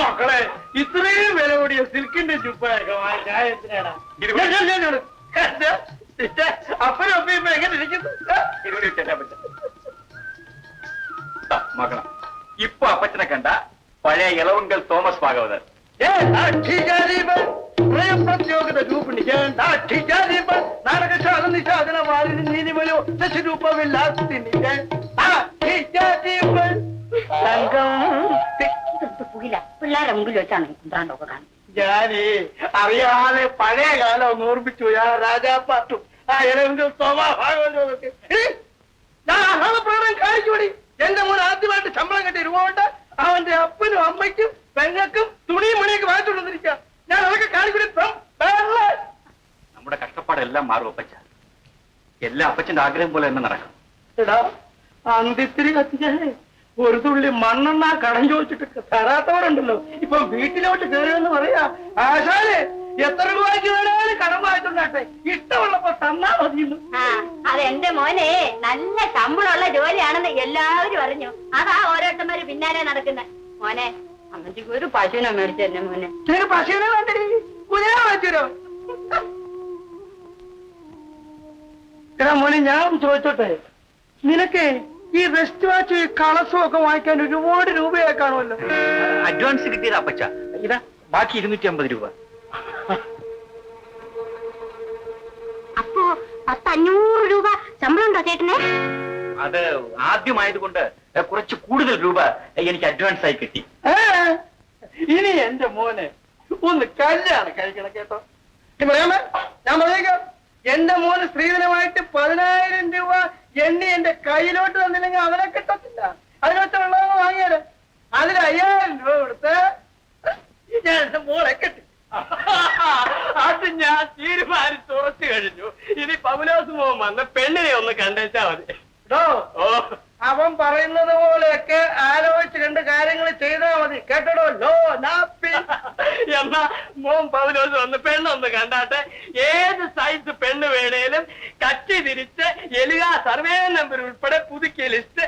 മക്കളെ ഇത്രയും വില കൂടിയ സിൽക്കിന്റെ ചുപ്പൊക്കെ വാങ്ങിച്ചാ എത്രയാടാ ഇത് ഞാൻ- ഞാൻ- ഞാൻ- ഞാൻ- എന്താ? ഇഷ്ട? അപ്പനും അപ്പയും ഇപ്പൊ എങ്ങനെ ഇരിക്കുന്നു ഇരുപത് ഇട്ടേരാ അപ്പച്ച ദാ, നോക്കണം ഇപ്പൊ അപ്പച്ചനെ കണ്ട പഴയ ഇളവുങ്കൽ തോമസ് ഭാഗവതർ ഏ, നാട്യജാതീപൻ, പ്രയപ്രത്യോഗത രൂപിണികൻ, നാട്യജാതീപൻ, നാടകശാല നിഷാദന വാരിധി നീതിമലോ ദശരൂപമില്ലാത്തിനികൻ, നാട്യജാതീപൻ, പുകില പിള്ളേരെ മുമ്പിൽ വെച്ചാണ് കുന്ത്രാണ്ടൊക്കെ കാണുന്നത്. ഞാനേ അറിയാതെ പഴയ കാലം ഒന്ന് ഓർമ്മിച്ചു. ഞാൻ രാജാപ്പാട്ടും ആ ഇളവെങ്കിൽ സ്വഭാവമൊക്കെ ഞാൻ ആഹ്ലാദപ്രകടനം കാണിച്ചുകൂടി എന്റെ മോൻ ആദ്യമായിട്ട് ശമ്പളം കിട്ടിയ രൂപ കൊണ്ട് അവന്റെ അപ്പനും അമ്മയ്ക്കും പെങ്ങൾക്കും തുണിയും മണിയൊക്കെ വാങ്ങിച്ചുകൊണ്ടിരിക്കുക ഞാൻ അതൊക്കെ കാണിക്കൂടി നമ്മുടെ കഷ്ടപ്പാടെല്ലാം മാറും അപ്പച്ച. എല്ലാ അപ്പച്ചന്റെ ആഗ്രഹം പോലെ തന്നെ നടക്കും. എടാ അന്തിത്തിരി കത്തിക്കാനേ ഒരു തുള്ളി മണ്ണെണ്ണ കടം ചോദിച്ചിട്ട് തരാത്തവരുണ്ടല്ലോ. ഇപ്പൊ വീട്ടിലോട്ട് കയറിയെന്ന് പറയാ ആശാൽ എത്ര രൂപയ്ക്ക് വേണേലും കടം വായിച്ചിട്ടുണ്ടെ ഇഷ്ടമുള്ളപ്പോ തന്നാ മതിയെന്ന്. അതെന്റെ മോനെ നല്ല ശമ്പളമുള്ള ജോലിയാണെന്ന് എല്ലാവരും അറിഞ്ഞു. അതാ ഓരോരുത്തന്മാര് പിന്നാലെ നടക്കുന്നത് മോനെ അമ്മച്ചിക്ക് ഒരു പശുവിനെ മേടിച്ചു തന്നെ മോനെ. പശുവിനെ വേണ്ടി കുതിര മേടിച്ചോ മോനെ ഞാൻ ചോദിച്ചോട്ടെ. നിനക്ക് ഈ റെസ്റ്റ് വാച്ച് ഈ കളസും ഒക്കെ വാങ്ങിക്കാൻ ഒരുപാട് രൂപയായി കാണുമല്ലോ. അഡ്വാൻസ് കിട്ടിയത് അപ്പച്ച. ഇതാ ബാക്കി ഇരുന്നൂറ്റി അമ്പത് രൂപ. അപ്പോ പത്ത് അഞ്ഞൂറ് രൂപ ശമ്പളം ഉണ്ടോ ചേട്ടനെ? അത് ആദ്യമായതുകൊണ്ട് കുറച്ച് കൂടുതൽ രൂപ എനിക്ക് അഡ്വാൻസ് ആയി കിട്ടി. ഏ, ഇനി എന്റെ മോനെ ഒന്ന് കല്യാണം കഴിക്കണം കേട്ടോ. നീ പറയാമേ? ഞാൻ പറഞ്ഞേക്കാം. എന്റെ മോന് സ്ത്രീധനമായിട്ട് പതിനായിരം രൂപ എണ്ണി എന്റെ കയ്യിലോട്ട് തന്നില്ലെങ്കിൽ അവനെ കിട്ടത്തില്ല. അതിനൊത്ത വെള്ളം വാങ്ങിയാൽ? അതിൽ അയ്യായിരം രൂപ കൊടുത്ത് ഞാൻ എന്റെ മോളെ കെട്ടി. അത് ഞാൻ തീരുമാനിച്ച് ഉറച്ചു കഴിഞ്ഞു. ഇനി പൗലോസ് മോൻ വന്ന പെണ്ണിനെ ഒന്ന് കണ്ടേച്ചാ മതി. ഓ. അവൻ പറയുന്നത് പോലെയൊക്കെ ആലോചിച്ച് രണ്ട് കാര്യങ്ങൾ ചെയ്താൽ മതി. കേട്ടോ ലോ നാപ്പി എന്നാ മോൻ പതിനോസ് വന്ന് പെണ്ണൊന്ന് കണ്ടാട്ടെ. ഏത് സൈസ് പെണ്ണ് വേണേലും കച്ചി തിരിച്ച് എലുക സർവേ നമ്പർ ഉൾപ്പെടെ പുതുക്കിയ ലിസ്റ്റ്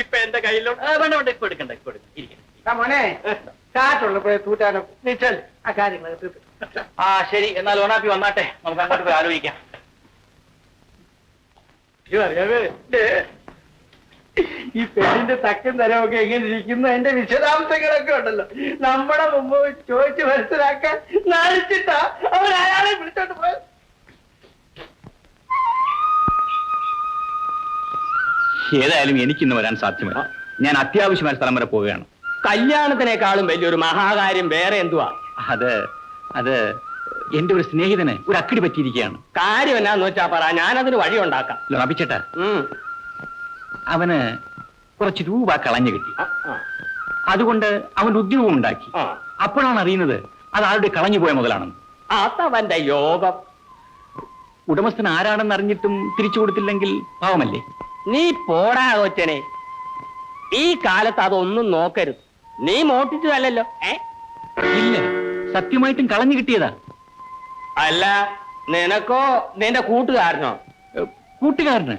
ഇപ്പൊ എന്റെ കയ്യിലുണ്ട്. വേണ്ട വേണ്ട ഇപ്പൊ എടുക്കണ്ട ഇപ്പൊ എടുക്കണ്ട. ഇരിക്കണം മോനെ കാറ്റുള്ളപ്പോഴേ തൂറ്റാനോ? നീ ചെൽ ആ കാര്യങ്ങൾ ആ ശരി. എന്നാൽ ഓണാപ്പി വന്നാട്ടെ. നമുക്ക് അങ്ങോട്ട് പോയി ആലോചിക്കാം. അറിയാമേ ദേ, ഈ പെണ്ണിന്റെ തക്കും തരമൊക്കെ എങ്ങനെ ഇരിക്കുന്നു? അതിന്റെ വിശദാംശങ്ങളൊക്കെ ഉണ്ടല്ലോ. നമ്മുടെ മുമ്പ് ചോദിച്ച് മനസ്സിലാക്കാൻ നാണിച്ചിട്ടാ അവർ അയാളെ വിളിച്ചോണ്ട് പോയത്. ഏതായാലും എനിക്കിന്ന് വരാൻ സാധ്യമല്ല. ഞാൻ അത്യാവശ്യമായ സ്ഥലം വരെ പോവുകയാണ്. കല്യാണത്തിനേക്കാളും വലിയൊരു മഹാകാര്യം വേറെ എന്തുവാ? അത് അത് എന്റെ ഒരു സ്നേഹിതന് ഒരു അക്കിടി പറ്റിയിരിക്കുകയാണ്. കാര്യം എന്നാന്ന് വെച്ചാ പറ ഞാനതിന് വഴി ഉണ്ടാക്കാം ലഭിച്ചേട്ടാ. അവന് കുറച്ച് രൂപ കളഞ്ഞു കിട്ടി. അതുകൊണ്ട് അവൻ ഉദ്യോഗം ഉണ്ടാക്കി. അപ്പോഴാണ് അറിയുന്നത് അത് ആരുടെ കളഞ്ഞു പോയ മുതലാണെന്ന്. അതവന്റെ യോഗം. ഉടമസ്ഥൻ ആരാണെന്ന് അറിഞ്ഞിട്ടും തിരിച്ചു കൊടുത്തില്ലെങ്കിൽ പാവമല്ലേ? നീ പോടാ കൊച്ചനെ. ഈ കാലത്ത് അതൊന്നും നോക്കരുത്. നീ മോട്ടിച്ചതല്ലോ ഏ? ഇല്ല. സത്യമായിട്ടും കളഞ്ഞു കിട്ടിയതാ. അല്ല നിനക്കോ നിന്റെ കൂട്ടുകാരനോ? കൂട്ടുകാരന്.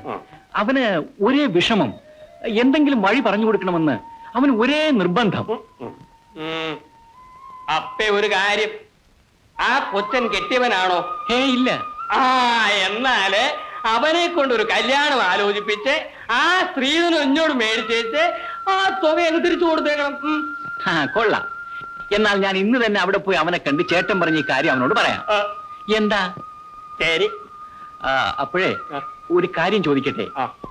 അവന് ഒരേ വിഷമം. എന്തെങ്കിലും വഴി പറഞ്ഞു കൊടുക്കണമെന്ന് അവന് ഒരേ നിർബന്ധം. അപ്പേ ഒരു കാര്യം. ആ കൊച്ചൻ കെട്ടിയവനാണോ? ഹേ ഇല്ല. ആ എന്നാൽ അവനെ കൊണ്ട് ഒരു കല്യാണം ആലോചിപ്പിച്ച് ആ സ്ത്രീധനം എന്നോട് മേടിച്ചേച്ച് ആ തുക അങ്ങ് തിരിച്ചു കൊടുത്തേക്കണം. ആ കൊള്ളാം. എന്നാൽ ഞാൻ ഇന്ന് തന്നെ അവിടെ പോയി അവനെ കണ്ട് ചേട്ടൻ പറഞ്ഞ ഈ കാര്യം അവനോട് പറയാം. എന്താ? ശരി. അപ്പോഴേ. ഒരു കാര്യം ചോദിക്കട്ടെ.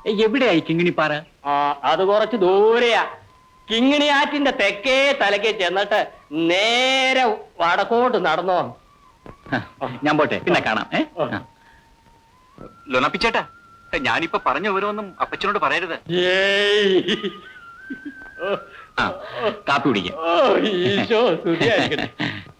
എവിടെയായി കിങ്ങിണിപ്പാറ? അത് കുറച്ച് ദൂരെയാ. കിങ്ങിണിയാറ്റിന്റെ തെക്കേ തലക്കെ ചെന്നിട്ട് നേരെ വടക്കോട്ട് നടന്നോ. ഞാൻ പോട്ടെ പിന്നെ കാണാം. ലൊണപ്പിച്ചേട്ടാ ഞാനിപ്പോ പറഞ്ഞ വിവരമൊന്നും അപ്പച്ചനോട് പറയരുത്. കാപ്പി കുടിക്കാം.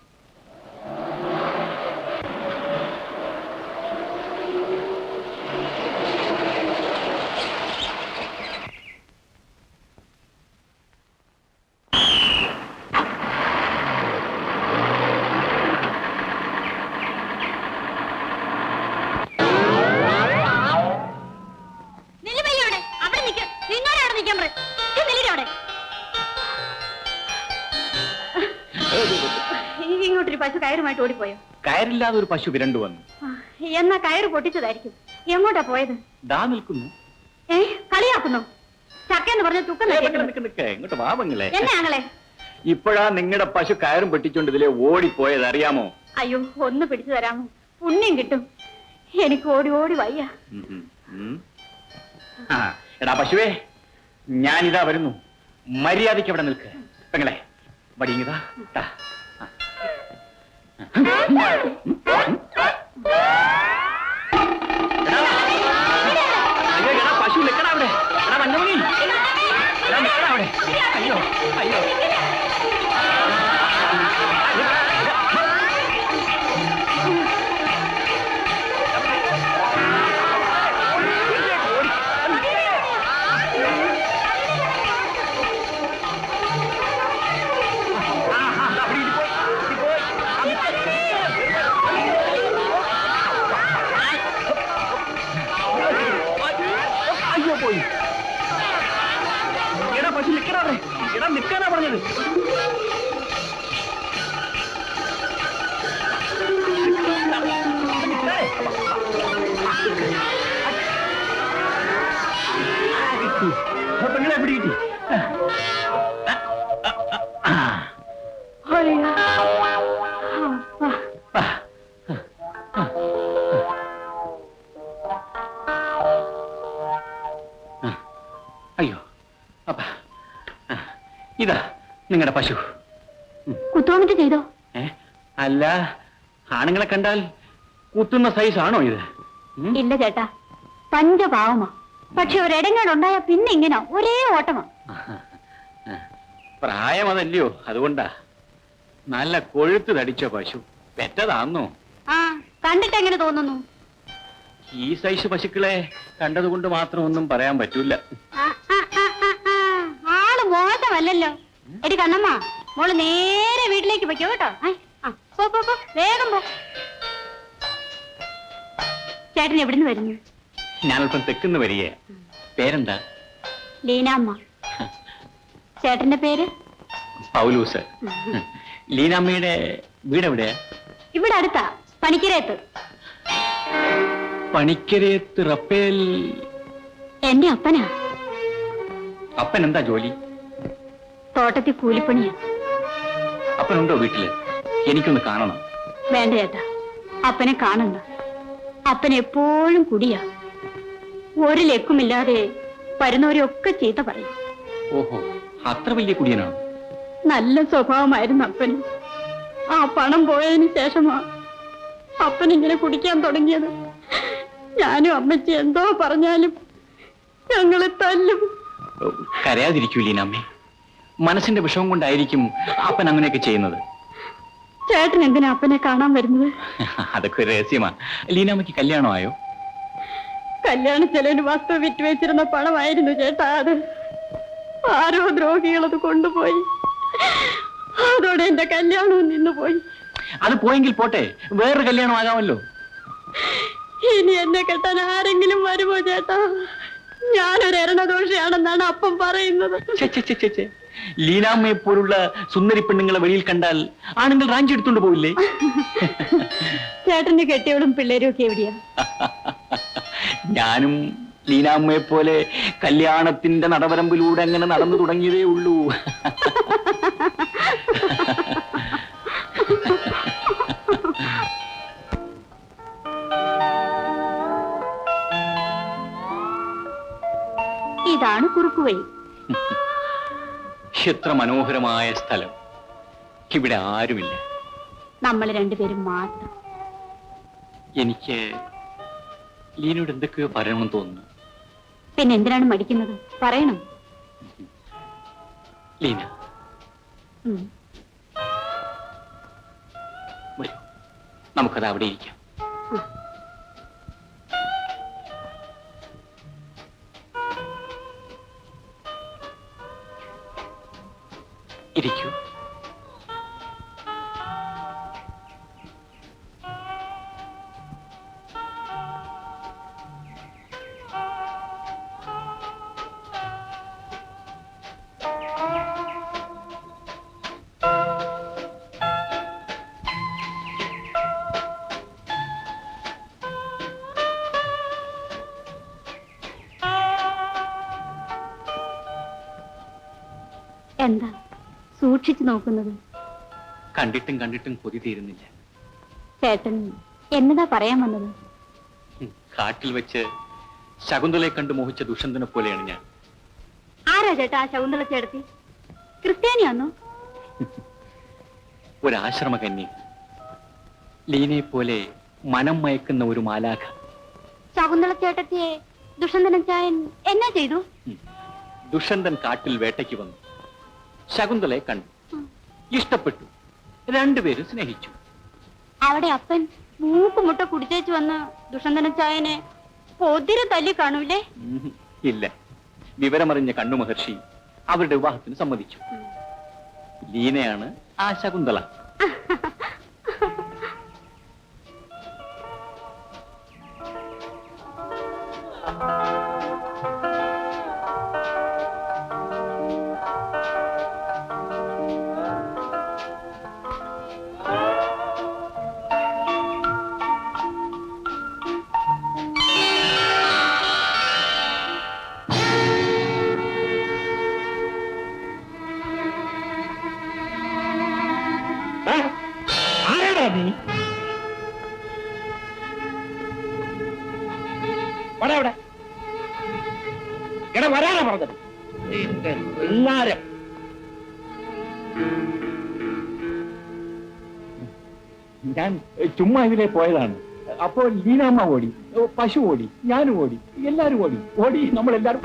കയറുമായിട്ട് ഓടിപ്പോയോ? കയറില്ലാതെ ഒരു പശു വിരണ്ടു വന്നു. എന്നാ കയറ് പൊട്ടിച്ചതായിരിക്കും. എങ്ങോട്ടാ പോയത്? ദാ നിൽക്കുന്നു. ഏ കളിയാക്കുന്നു. ചക്കെന്ന് പറഞ്ഞ തുക്കം ഏ, നിക്ക്, നശിക്കുന്നു. നിക്ക്, നിക്ക്. ഇങ്ങോട്ട് വാ പെങ്ങളെ എന്നെ ആങ്ങളെ. ഇപ്പോഴാ നിങ്ങളുടെ പശു കയറും പെട്ടിച്ചോണ്ട് ഇതിലെ ഓടിപ്പോയത് അറിയാമോ? അയ്യോ ഒന്ന് പിടിച്ചു തരാമോ? പുണ്യം കിട്ടും. എനിക്ക് ഓടി ഓടി വയ്യ. എടാ പശുവേ ഞാനിതാ വരുന്നു. മര്യാദയ്ക്ക് അവിടെ നിൽക്ക്. പെങ്ങളെ വടിങ്ങിതാ ടാ. ആ. എടാ, അയ്യോ, എടാ, പശു നിൽക്കടാ അവിടെ. എടാ മഞ്ഞമണി എടാ നിൽക്കടാ അവിടെ. അയ്യോ അയ്യോ. നിൽക്കാനാ പറഞ്ഞത് പെങ്ങളെ പിടി കിട്ടി അയ്യോ. ആ, അയ്യോ അപ്പ ഇതാ നിങ്ങളുടെ പശു. കുത്തുവന്നിട്ട് ചെയ്തോ? അല്ല ആണുങ്ങളെ കണ്ടാൽ കുത്തുന്ന സൈസ് ആണോ ഇത്? ഇല്ല ചേട്ടാ പഞ്ചപാവമാ. പക്ഷെ ഒരിടങ്ങാടുണ്ടായ പിന്നെ ഇങ്ങനെ ഒരേ ഓട്ടമാ. പ്രായം അതല്ലയോ അതുകൊണ്ടാ. നല്ല കൊഴുത്ത് തടിച്ച പശു പെറ്റതാന്നോ? ആ കണ്ടിട്ട് എങ്ങനെ തോന്നുന്നു? ഈ സൈസ് പശുക്കളെ കണ്ടതുകൊണ്ട് മാത്രം ഒന്നും പറയാൻ പറ്റൂല. മോശമല്ലല്ലോ എടി കണ്ണമ്മ മോൾ നേരെ വീട്ടിലേക്ക് പൊയ്ക്കോ കേട്ടോ. പോ പോ പോ വേഗം പോ. ചേട്ടൻ എവിടുന്ന് വരുന്നു? ഞാനൊപ്പം തെക്കുന്ന് വരികയാ. പേരെന്താ? ലീനാമ്മ. ചേട്ടന്റെ പേര്? പൗലൂസ്. ലീനാമ്മയുടെ വീട് എവിടെയാ ഇവിടെ അടുത്താ പണിക്കരയത്ത്. പണിക്കരയത്ത് റപ്പേൽ എന്റെ അപ്പനാ. അപ്പൻ എന്താ ജോലി? തോട്ടത്തിൽ കൂലിപ്പണിയാ. അപ്പനുണ്ടോ വീട്ടിൽ? എനിക്കൊന്ന് കാണണം. വേണ്ട ചേട്ടാ അപ്പനെ കാണണ്ട. അപ്പൻ എപ്പോഴും കുടിയാ. ഒരു ലക്കുമില്ലാതെ വരുന്നവരെയൊക്കെ ചീത്ത പറയും. ഓഹോ അത്ര വലിയ കുടിയനാണ്? നല്ല സ്വഭാവമായിരുന്നു അപ്പന്. ആ പണം പോയതിന് ശേഷമാ അപ്പൻ ഇങ്ങനെ കുടിക്കാൻ തുടങ്ങിയത്. ഞാനും അമ്മച്ചി എന്തോ പറഞ്ഞാലും ഞങ്ങളെ തല്ലും. കരയാതിരിക്കൂ ലീനാമ്മേ മനസ്സിന്റെ വിഷമം കൊണ്ടായിരിക്കും അപ്പൻ അങ്ങനെയൊക്കെ ചെയ്യുന്നത്. ചേട്ടൻ എന്തിനാ അപ്പനെ കാണാൻ വരുന്നത്? അതൊക്കെ ഒരു രഹസ്യമാ. ലീനാമ്മയ്ക്ക് കല്യാണമായോ കല്യാണ ചെലവിന് വസ്തു വിറ്റ് വെച്ചിരുന്ന പണമായിരുന്നു ചേട്ടാ അത്. ആരോ ദ്രോഹികളത് കൊണ്ടുപോയി. അതോടെ എന്റെ കല്യാണവും നിന്നുപോയി. അത് പോയെങ്കിൽ പോട്ടെ വേറൊരു കല്യാണം ആകാമല്ലോ. ഇനി എന്നെ കെട്ടാൻ ആരെങ്കിലും വരുമോ ചേട്ടാ? ഞാനൊരു എരണദോഷിയാണെന്നാണ് അപ്പം പറയുന്നത്. ഛെ, ഛെ, ഛെ, ഛെ, ഛെ. ലീനാമ്മയെ പോലുള്ള സുന്ദരി പെണ്ണുങ്ങളെ വെളിയിൽ കണ്ടാൽ ആണുങ്ങൾ റാഞ്ചി എടുത്തുകൊണ്ട് പോവില്ലേ? ചേട്ടന്റെ കെട്ടിയവളും പിള്ളേരും ഒക്കെ എവിടെയാ? ഞാനും ലീനാമ്മയെ പോലെ കല്യാണത്തിന്റെ നടവരമ്പിലൂടെ അങ്ങനെ നടന്നു തുടങ്ങിയതേ ഉള്ളൂ. ഇതാണ് കുറുക്കുവഴി എത്ര മനോഹരമായ സ്ഥലം. ഇവിടെ ആരുമില്ല. നമ്മൾ രണ്ടുപേരും മാത്രം. എനിക്ക് ലീനോട് എന്തൊക്കെയോ പറയണമെന്ന് തോന്നുന്നു. പിന്നെ എന്തിനാണ് മടിക്കുന്നത്? പറയണം. ലീന. നമുക്കത് അവിടെ ഇരിക്കാം. ഇരിക്കൂ. എന്താ? സൂക്ഷിച്ചു നോക്കുന്നത്. കണ്ടിട്ടും കണ്ടിട്ടും കൊതി തീരുന്നില്ല. ചേട്ടൻ എന്നതാ പറയാൻ വന്നത്? കാട്ടിൽ വെച്ച് ശകുന്തളയെ കണ്ട് മോഹിച്ച ദുഷന്തനെ പോലെയാണ് ഞാൻ. ആരാ ചേട്ടാ ആ ശകുന്തള ചേട്ടത്തി ക്രിസ്ത്യാനിയാന്നോ ഒരാശ്രമ കന്യ ലീനയെ പോലെ മനം മയക്കുന്ന ഒരു മാലാഖ. ശകുന്തള ചേട്ടത്തിയെ ദുഷന്തനൻ ചായൻ എന്നാ ചെയ്തു? ദുഷന്തൻ കാട്ടിൽ വേട്ടയ്ക്ക് വന്നു. ശകുന്തളയെ കണ്ടു. ഇഷ്ടപ്പെട്ടു. രണ്ടുപേരും സ്നേഹിച്ചു. അവിടെ അപ്പൻ മൂക്കുമുട്ട കുടിച്ചേച്ചു വന്ന് ദുഷന്തന ചായനെ പൊതിരെ തല്ലി കാണൂലേ? ഇല്ല. വിവരമറിഞ്ഞ കണ്ണു മഹർഷി അവരുടെ വിവാഹത്തിന് സമ്മതിച്ചു. ലീനയാണ് ആ ശകുന്തള. ആരാടാ നീ എടാ വരാനാ പറഞ്ഞത്. എല്ലാരും ഞാൻ ചുമ്മാ ഇതിലെ പോയതാണ്. അപ്പോൾ ലീനാമ്മ ഓടി പശു ഓടി ഞാനും ഓടി എല്ലാരും ഓടി. ഓടി നമ്മളെല്ലാരും.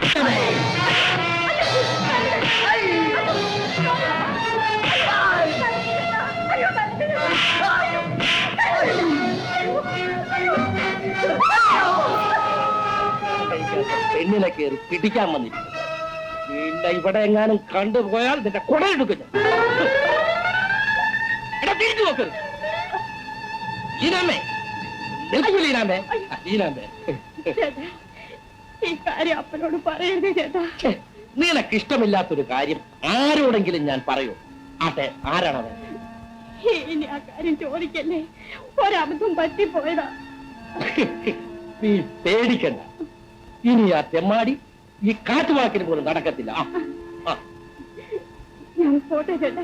പെണ്ണിനെ കയറി പിടിക്കാൻ വന്നിരിക്കുന്നു. നിന്നെ ഇവിടെ എങ്ങാനും കണ്ടുപോയാൽ നിന്റെ കുടയെടുക്കുന്നു തിരിച്ചു നോക്കരുത് ഈ കാര്യം അപ്പനോട് പറയരുത് ചേട്ടാ. ഛെ, നിനക്ക് ഇഷ്ടമില്ലാത്തൊരു കാര്യം ആരോടെങ്കിലും ഞാൻ പറയൂ. ആട്ടെ ആരാണവൻ ഇനി ആ കാര്യം ചോദിക്കല്ലേ? ഒരബദ്ധം പറ്റിപ്പോയതാ. നീ പേടിക്കണ്ട. ഇനി ആ തെമ്മാടി ഈ കാറ്റുവാക്കിന് പോലും നടക്കത്തില്ല. ഞാൻ പോട്ടെ ചേട്ടാ.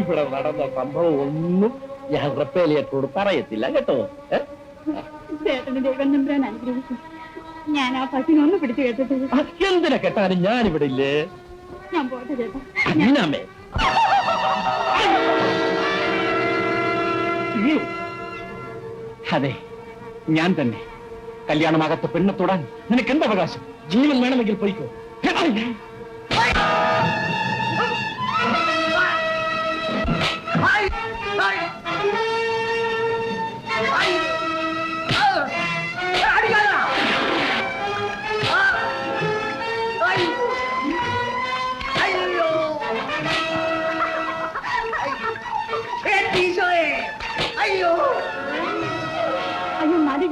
ഇവിടെ നടന്ന സംഭവം ഒന്നും ഞാൻ റിപ്പേലിയോട് പറയത്തില്ല കേട്ടോ? ഏ? ചേട്ടന് ദൈവം നമ്പരാൻ അനുഗ്രഹിക്കും ഞാൻ ആ പശുവിനൊന്ന് പിടിച്ചു കേട്ടിട്ട് എന്തിനെ കേട്ടാലും ഞാനിവിടെ ഇല്ലേ? ഞാൻ പോട്ടെ ചേട്ടാ. അതെ ഞാൻ തന്നെ. കല്യാണമാകത്ത പെണ്ണെ തൊടാൻ നിനക്ക് എന്ത് അവകാശം? ജീവൻ വേണമെങ്കിൽ പോയിക്കോ. അയ്യോ മതി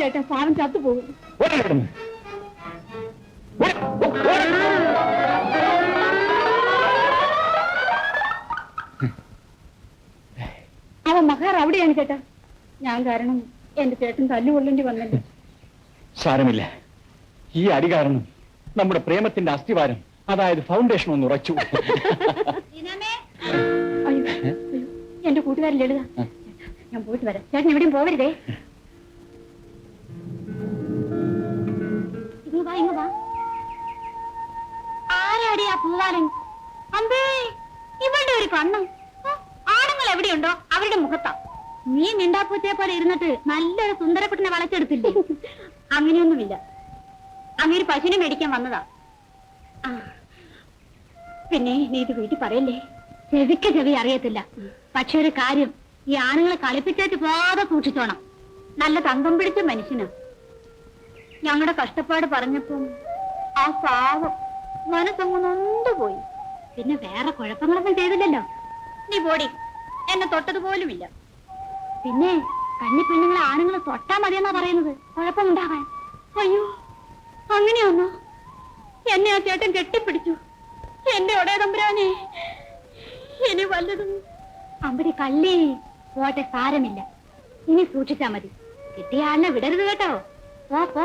ചേട്ടാ സാധനം ചത്തുപോകും. അവൻ മഹാർ അവിടെയാണ് ചേട്ടാ ഞാൻ കാരണം എന്റെ ചേട്ടൻ തല്ലുകൊള്ളേണ്ടി വന്നല്ലോ. സാരമില്ല. ഈ അടി കാരണം നമ്മുടെ പ്രേമത്തിന്റെ അസ്ഥിവാരം അതായത് ഫൗണ്ടേഷൻ ഒന്ന് ഉറച്ചു. എന്റെ കൂട്ടുകാരൻ ലളിത. ഞാൻ പോയിട്ട് വരാം. ചേട്ടൻ എവിടെയും പോവരുതേ. വാ ഇങ്ങ് വാ. ആരാടി ആ പൂവാലൻ അമ്പേ ഇവളുടെ ഒരു കണ്ണ്. ആണുങ്ങൾ അവരുടെ മുഖത്താ. നീ മിണ്ടാപ്പൂച്ചയെ പോലെ ഇരുന്നിട്ട് നല്ലൊരു സുന്ദരക്കുട്ടിനെ വളച്ചെടുത്തില്ലേ? അങ്ങനെയൊന്നുമില്ല. അങ്ങേര് പശുവിനെ മേടിക്കാൻ വന്നതാ. പിന്നെ നീ ഇത് വീട്ടിൽ പറയല്ലേ? ചെവിക്ക് ചെവി അറിയത്തില്ല. പക്ഷെ ഒരു കാര്യം ഈ ആണുങ്ങളെ കളിപ്പിച്ചേറ്റ് പോകാതെ സൂക്ഷിച്ചോണം. നല്ല തങ്കം പിടിച്ച മനുഷ്യനാ. ഞങ്ങളുടെ കഷ്ടപ്പാട് പറഞ്ഞപ്പം ആ പാവം മനസ്സങ്ങ് നൊന്തുപോയി. പിന്നെ വേറെ കുഴപ്പങ്ങളൊന്നും ചെയ്തില്ലല്ലോ. നീ പോടി. എന്നെ തൊട്ടതുപോലുമില്ല പിന്നെ കന്നി പെണ്ണുങ്ങളെ ആണുങ്ങൾ തൊട്ടാ മതിയെന്നാ പറയുന്നത്. കുഴപ്പമുണ്ടാകാൻ. അയ്യോ അങ്ങനെയൊന്നോ? എന്നെ ആ ചേട്ടൻ കെട്ടിപ്പിടിച്ചു. എന്റെ ഒടേതമ്പുരാനെ ഇനി വല്ലതും അമ്പരി കള്ളി പോട്ടെ സാരമില്ല. ഇനി സൂക്ഷിച്ചാ മതി. കിട്ടിയ ആളിനെ വിടരുത് കേട്ടോ. പോ പോ